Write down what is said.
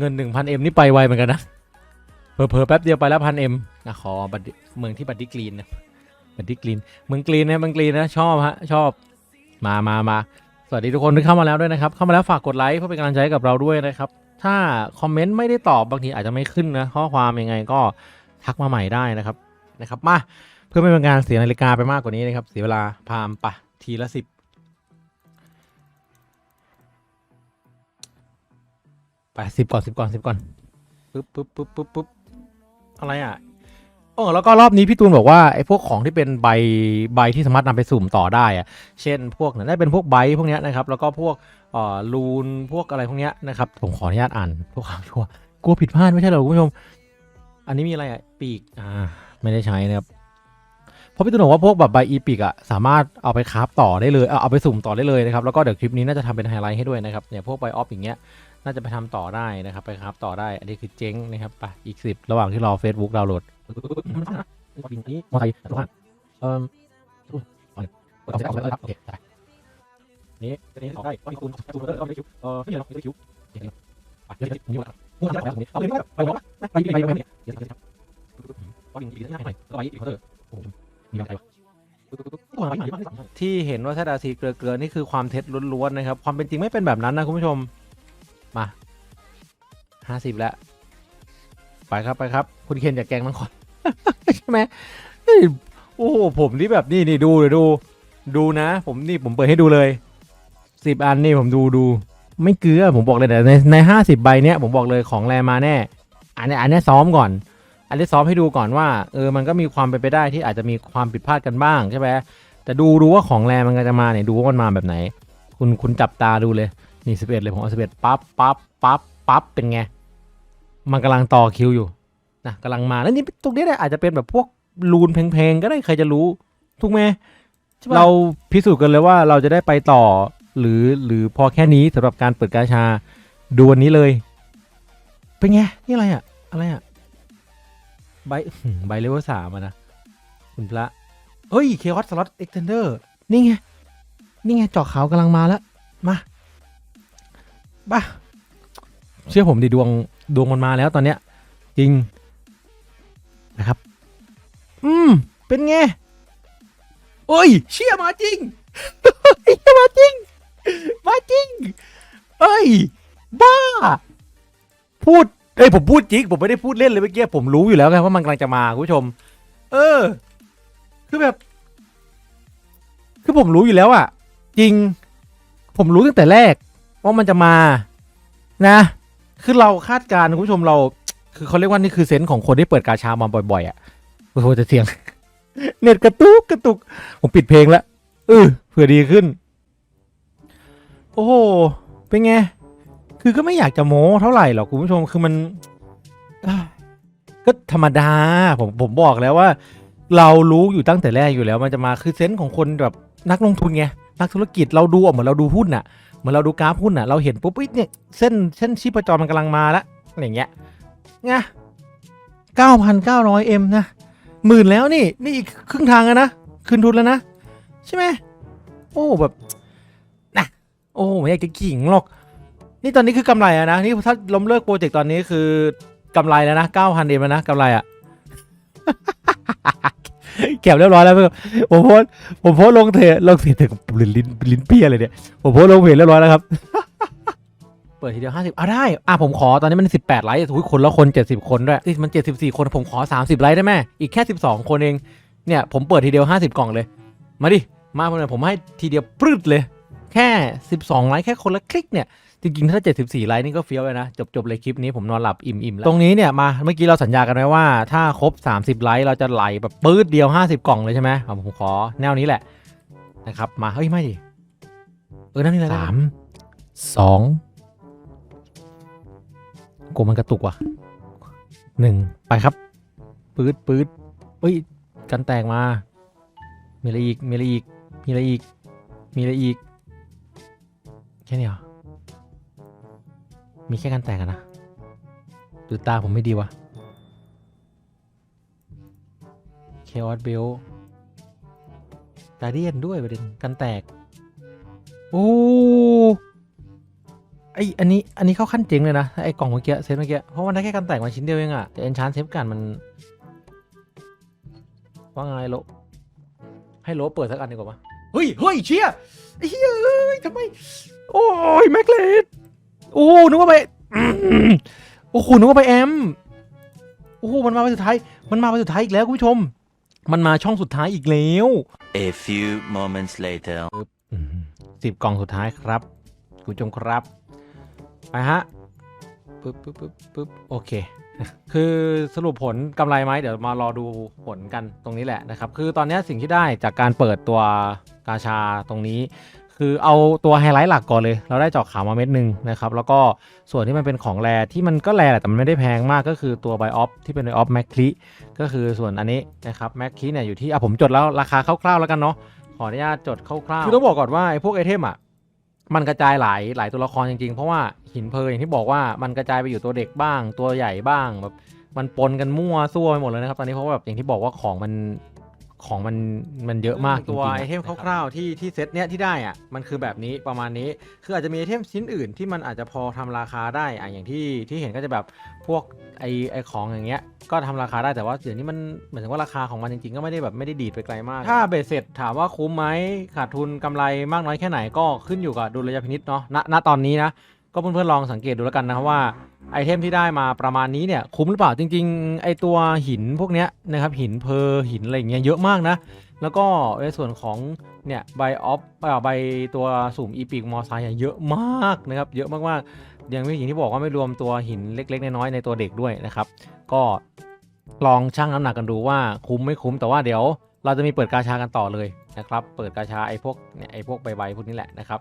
เงิน 1,000เอ็มนี่ไปไวเหมือนกันนะเผลอๆแป๊บเดียวไปแล้วพันเอ็มนะขอบัตรเมืองที่บัตรดิกรีนนะบัตรดิกรีนเมืองกรีนนะเมืองกรีนนะชอบฮะชอบมามามาสวัสดีทุกคนที่เข้ามาแล้วด้วยนะครับ เข้ามาแล้วฝากกดไลค์เพื่อเป็นกำลังใจกับเราด้วยนะครับ ถ้าคอมเมนต์ไม่ได้ตอบบางทีอาจจะไม่ขึ้นนะข้อความยังไงก็ทักมาใหม่ได้นะครับนะครับมาเพื่อไม่เป็นการเสียนาฬิกาไปมากกว่านี้นะครับเสียเวลาพามปะทีละสิบ ไปสิบก่อนสิบก่อนสิบก่อนปึ๊บปึ๊บปึ๊บปึ๊บปึ๊บอะไรอะโอ้แล้วก็รอบนี้พี่ตูนบอกว่าไอ้พวกของที่เป็นใบใบที่สามารถนำไปสุ่มต่อได้อะเช่นพวกเนี่ยได้เป็นพวกใบพวกเนี้ยนะครับ แล้วก็พวกเอ่อลูนพวกอะไรพวกเนี้ยนะครับผมขออนุญาตอ่านพวกความชัวร์กลัวผิดพลาดไม่ใช่เหรอคุณผู้ชม อันนี้มีอะไรอะปีกอ่าไม่ได้ใช้นะครับเพราะพี่ตูนบอกว่าพวกแบบใบอีปีกอะสามารถเอาไปคราฟต่อได้เลยเอาเอาไปสุ่มต่อได้เลยนะครับแล้วก็เดี๋ยวคลิปนี้น่าจะทำเป็นไฮไลท์ให้ด้วยนะครับเนี่ยพวกใบออฟอย่างเงี้ย น่าจะไปทำต่อได้นะครับ ไปครับต่อได้ อันนี้คือเจ๊งนะครับไปอีกสิบระหว่างที่รอ Facebook ดาวน์โหลดนี้มาใครถูกป่ะเอ่อเอาเสร็จเอาแล้วครับโอเคได้นี่นี่ออกได้ก็มีคูณคูณก็ไม่ได้คิวเออไม่มีหรอกไม่ได้คิวเดี๋ยวไปเดี๋ยวผมอยู่พูดแล้วผมเอาไปไปไปบอกไปไปไปไปเดี๋ยวครับก็มีอีกนิดหน่อยก็ไปอีกคอเตอร์โอ้โหมีอะไรวะที่เห็นว่าถ้าดาซีเกลือเกลือนี่คือความเท็จล้วนๆนะครับ ความเป็นจริงไม่เป็นแบบนั้นนะคุณผู้ชม มาห้าสิบแล้ว ไปครับไปครับ คุณเคนอย่าแกงมังคอนใช่ไหมโอ้โหผมนี่แบบนี่นี่ดูเลยดูดูนะ ผมนี่ผมเปิดให้ดูเลยสิบอันนี่ผมดูดูไม่เกลือผมบอกเลยแต่ในในห้าสิบใบเนี้ยผมบอกเลยของแรมาแน่ อันนี้อันนี้ซ้อมก่อน อันนี้ซ้อมให้ดูก่อนว่าเออมันก็มีความเป็นไปได้ที่อาจจะมีความผิดพลาดกันบ้างใช่ไหมแต่ดูดูว่าของแรมันก็จะมาเนี่ยดูว่ามันมาแบบไหน คุณคุณจับตาดูเลย นี่สิบเอ็ดเลยผมเอาสิบเอ็ดปั๊บปั๊บปั๊บปั๊บเป็นไง มันกำลังต่อคิวอยู่นะกำลังมาแล้วนี่ตรงนี้เนี่ยอาจจะเป็นแบบพวกลูนเพลงๆก็ได้ใครจะรู้ ถูกไหมเราพิสูจน์กันเลยว่าเราจะได้ไปต่อ หรือหรือพอแค่นี้สำหรับการเปิดกาชาดูวันนี้เลย เป็นไง นี่อะไรอะอะไรอะใบอื้อใบเลเวลสามอะนะคุณพระเฮ้ยเคออสสล็อตเอ็กเทนเดอร์นี่ไง นี่ไงเจาะขาวกำลังมาแล้ว มา บ้าเชื่อผมดิดวงดวงมันมาแล้วตอนเนี้ย จริงนะครับ อืม เป็นไง โอ้ย เชื่อมาจริงเชื่อมาจริง มาจริง เอ้ย บ้า พูดเอ้ยผมพูดจริงผมไม่ได้พูดเล่นเลยเมื่อกี้ผมรู้อยู่แล้วไงว่ามันกำลังจะมาคุณผู้ชม เออ คือแบบ คือผมรู้อยู่แล้วอะจริง ผมรู้ตั้งแต่แรก ว่ามันจะมานะ คือเราคาดการณ์คุณผู้ชมเรา คือเขาเรียกว่านี่คือเซนส์ของคนที่เปิดกาชามาบ่อยๆอะโอ้โหจะเสียง เน็ตกระตุกกระตุก ผมปิดเพลงแล้วเออเผื่อดีขึ้น โอ้โหเป็นไง คือก็ไม่อยากจะโม้เท่าไหร่หรอกคุณผู้ชมคือมันก็ธรรมดาผมผมบอกแล้วว่า เรารู้อยู่ตั้งแต่แรกอยู่แล้ว มันจะมาคือเซนส์ของคนแบบนักลงทุนไงนักธุรกิจเราดูออกเหมือนเราดูหุ้นน่ะ เหมือนเราดูกราฟหุ้นอะเราเห็นปุ๊บเอ้ยเนี่ยเส้นเส้นชีพจรมันกำลังมาแล้วอะไรอย่างเงี้ยไงเก้าพันเก้าร้อยเอ็มนะหมื่นแล้วนี่นี่อีกครึ่งทางแล้วนะคืนทุนแล้วนะ ใช่ไหมโอ้แบบนะโอ้ไม่อยากจะขิงหรอก นี่ตอนนี้คือกำไรอะนะนี่ถ้าล้มเลิกโปรเจกต์ตอนนี้คือกำไรแล้วนะเก้าพันเอ็มแล้วนะกำไรอะ เก็บเรียบร้อยแล้วเพื่อนผมโพสผมโพสลงเถอะลงเถอะถึงลิ้นลิ้นลิ้นเปี้ยเลยเนี่ยผมโพสลงเพจเรียบร้อยแล้วครับเปิดทีเดียวห้าสิบอะได้ อะผมขอตอนนี้มันสิบแปดไลค์ทุกคนละคนเจ็ดสิบคนด้วยที่มันเจ็ดสิบสี่คนผมขอสามสิบไลค์ได้ไหมอีกแค่สิบสองคนเองเนี่ยผมเปิดทีเดียวห้าสิบกล่องเลย มาดิมาเพื่อนผมให้ทีเดียวปรึดเลย แค่สิบสองไลค์แค่คนละคลิกเนี่ย จริงๆ ถ้า 74 ไลค์นี่ก็เฟี้ยวเลยนะ จบจบเลยคลิปนี้ผมนอนหลับอิ่มๆแล้วตรงนี้เนี่ยมาเมื่อกี้เราสัญญากันไว้ว่า ถ้าครบ 30 ไลค์เราจะไหลแบบปื๊ดเดียว 50 กล่องเลยใช่ไหมเอาผมขอแนวนี้แหละนะครับ มาเฮ้ยไม่ดิเออนั่นนี่แหละสามสองกูมันกระตุกว่ะหนึ่งไปครับปื๊ดปื๊ดเฮ้ยกันแตกมา มีอะไรอีกมีอะไรอีกมีอะไรอีกมีอะไรอีกแค่นี้เหรอ มีแค่กันแตกอะนะ หรือตาผมไม่ดีวะเคออสเบลกาเดียนด้วยประเด็นกันแตก โอ้ไออันนี้อันนี้เข้าขั้นเจ๋งเลยนะ ไอกล่องเมื่อกี้เซตเมื่อกี้ เพราะมันได้แค่การแต่งมาชิ้นเดียวเองอะแต่เอนชานเซฟกันมัน ว่าไงโลให้โลเปิดสักอันดีกว่าปะเฮ้ยเฮ้ยเชี่ยไอ้เฮ้ยเอ้ยทำไม โอ้ยแม็กเลด โอ้นึกว่าไปอืมโอ้โหนึกว่าไปแอมโอ้โหมันมาไปสุดท้าย มันมาไปสุดท้ายอีกแล้วคุณผู้ชม มันมาช่องสุดท้ายอีกแล้ว A few moments later. สิบกล่องสุดท้ายครับคุณผู้ชมครับไปฮะปึ๊บปึ๊บปึ๊บปึ๊บโอเค คือสรุปผลกำไรไหมเดี๋ยวมารอดูผลกันตรงนี้แหละนะครับ คือตอนนี้สิ่งที่ได้จากการเปิดตัวกาชาตรงนี้ คือเอาตัวไฮไลท์หลักก่อนเลย เราได้เจาะขาวมาเม็ดหนึ่งนะครับ แล้วก็ส่วนที่มันเป็นของแรที่มันก็แรแหละแต่มันไม่ได้แพงมากก็คือตัวไบออฟที่เป็นไบออฟแมคคิก็คือส่วนอันนี้นะครับแมคคิเนี่ยอยู่ที่อะผมจดแล้วราคาคร่าวๆแล้วกันเนาะขออนุญาตจดคร่าวๆคือต้องบอกก่อนว่าไอ้พวกไอเทมอะมันกระจายหลายหลายตัวละครจริงๆ เพราะว่าหินเพลอย่างที่บอกว่ามันกระจายไปอยู่ตัวเด็กบ้าง ตัวใหญ่บ้างแบบมันปนกันมั่วซั่วไปหมดเลยนะครับตอนนี้เพราะว่าแบบอย่างที่บอกว่าของมัน ของมันมันเยอะมากตัวไอเทมคร่าวๆที่ที่เซตเนี้ยที่ได้อะมันคือแบบนี้ประมาณนี้คืออาจจะมีไอเทมชิ้นอื่นที่มันอาจจะพอทำราคาได้อะอย่างที่ที่เห็นก็จะแบบพวกไอไอของอย่างเงี้ยก็ทำราคาได้แต่ว่าเดี๋ยวนี้มันเหมือนถึงว่าราคาของมันจริงๆ ก็ไม่ได้แบบไม่ได้ดีดไปไกลมาก ถ้าเบสเสร็จถามว่าคุ้มไหมขาดทุนกำไรมากน้อยแค่ไหนก็ขึ้นอยู่กับดุลยพินิษเนาะณณตอนนี้นะก็เพื่อนๆลองสังเกตดูแล้วกันนะครับว่า ไอเทมที่ได้มาประมาณนี้เนี่ยคุ้มหรือเปล่าจริงๆ ไอตัวหินพวกเนี้ยนะครับหินเพอหินอะไรอย่างเงี้ยเยอะมากนะ แล้วก็ในส่วนของเนี่ยใบออฟใบตัวสุ่มอีพิกมอไซค์เยอะมากนะครับเยอะมากๆยังไม่อย่างที่บอกว่าไม่รวมตัวหินเล็กๆ น้อยๆในตัวเด็กด้วยนะครับ ก็ลองชั่งน้ำหนักกันดูว่าคุ้มไม่คุ้มแต่ว่าเดี๋ยวเราจะมีเปิดกาชากันต่อเลยนะครับ เปิดกาชาไอพวกเนี่ยไอพวกใบๆพวกนี้แหละนะครับ